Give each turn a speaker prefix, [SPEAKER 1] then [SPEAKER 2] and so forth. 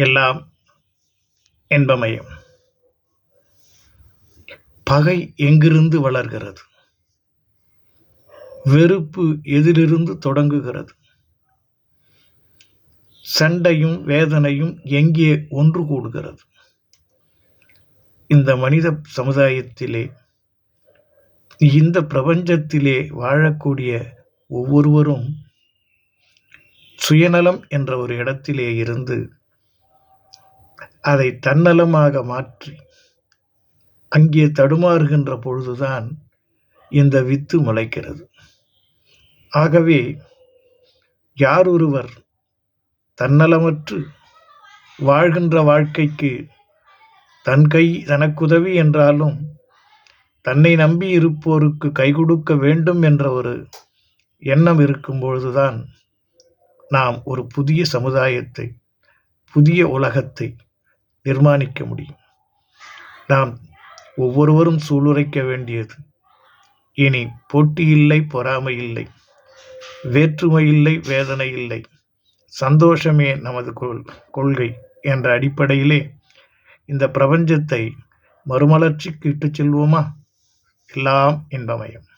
[SPEAKER 1] எல்லாம் என்பமயம். பகை எங்கிருந்து வளர்கிறது? வெறுப்பு எதிலிருந்து தொடங்குகிறது. சண்டையும் வேதனையும் எங்கே ஒன்று கூடுகிறது? இந்த மனித சமுதாயத்திலே இந்த பிரபஞ்சத்திலே வாழக்கூடிய ஒவ்வொருவரும் சுயநலம் என்ற ஒரு இடத்திலே இருந்து அதை தன்னலமாக மாற்றி அங்கே தடுமாறுகின்ற பொழுதுதான் இந்த வித்து முளைக்கிறது. ஆகவே யார் ஒருவர் தன்னலமற்று வாழ்கின்ற வாழ்க்கைக்கு தன் கை தனக்குதவி என்றாலும் தன்னை நம்பி இருப்போருக்கு கை கொடுக்க வேண்டும் என்ற ஒரு எண்ணம் இருக்கும் பொழுதுதான் நாம் ஒரு புதிய சமுதாயத்தை புதிய உலகத்தை நிர்மாணிக்க முடியும். நாம் ஒவ்வொருவரும் சூளுரைக்க வேண்டியது. இனி போட்டி இல்லை பொறாமை இல்லை. வேற்றுமை இல்லை வேதனை இல்லை. சந்தோஷமே நமது கொள் கொள்கை என்ற அடிப்படையிலே இந்த பிரபஞ்சத்தை மறுமலர்ச்சிக்கு இட்டுச் செல்வோமா? எல்லாம் இன்பமயம்.